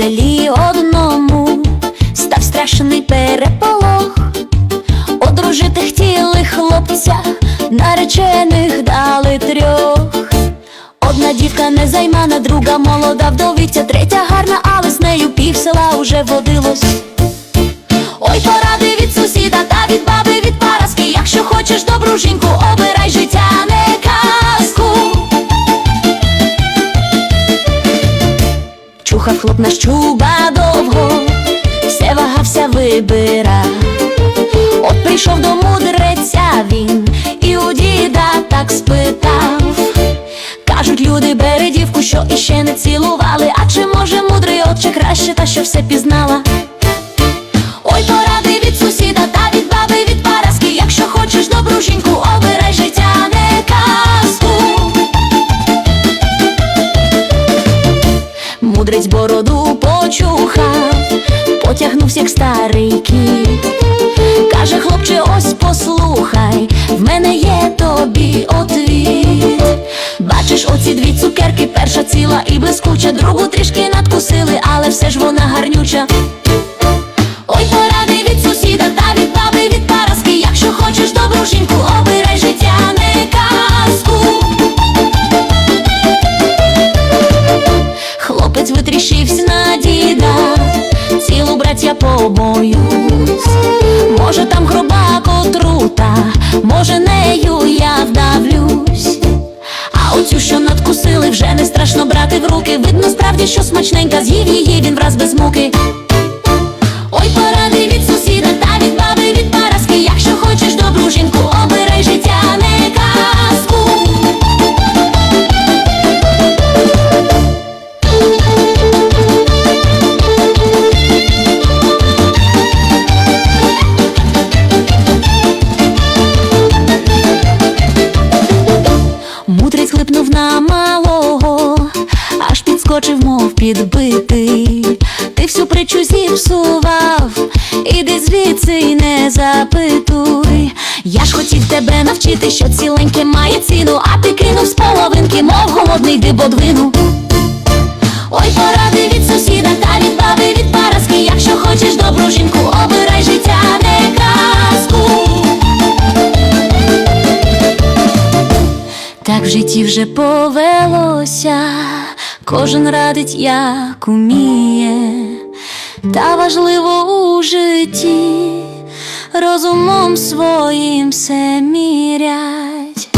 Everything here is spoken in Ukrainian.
селі одному став страшний переполох. Одружити хотіли хлопця, наречених дали трьох. Одна дівка незаймана, друга молода вдовиця, третя гарна, але з нею пів села уже водилось. Ой, поради Чухав хлоп наш чуба довго, все вагався вибира. От прийшов до мудреця він і у діда так спитав. Кажуть, люди, бери дівку, що іще не цілували. А чи може мудрий отче краще, та що все пізнала? Бороду почухав, потягнувся, як старий кіт. Каже, хлопче, ось послухай, в мене є тобі отвіт. Бачиш, оці дві цукерки, перша ціла і блискуча, другу трішки надкусили, але все ж вона гарнюча. Ой, поради від сусіда та від баби від параски. Якщо хочеш добру жінку, може нею я вдавлюсь. А оцю, що надкусили, вже не страшно брати в руки. Видно справді, що смачненька, з'їв її він враз без муки. Підскочив, мов підбитий. Ти всю притчу зіпсував, іди звідси й не запитуй. Я ж хотів тебе навчити, що ціленьке має ціну, а ти кинув з половинки, мов голодний дибодвину. Ой, поради від сусіда та від баби від параски. Якщо хочеш добру жінку, обирай життя, не казку. Так в житті вже повелося, кожен радить, як уміє, та важливо у житті розумом своїм все мірять.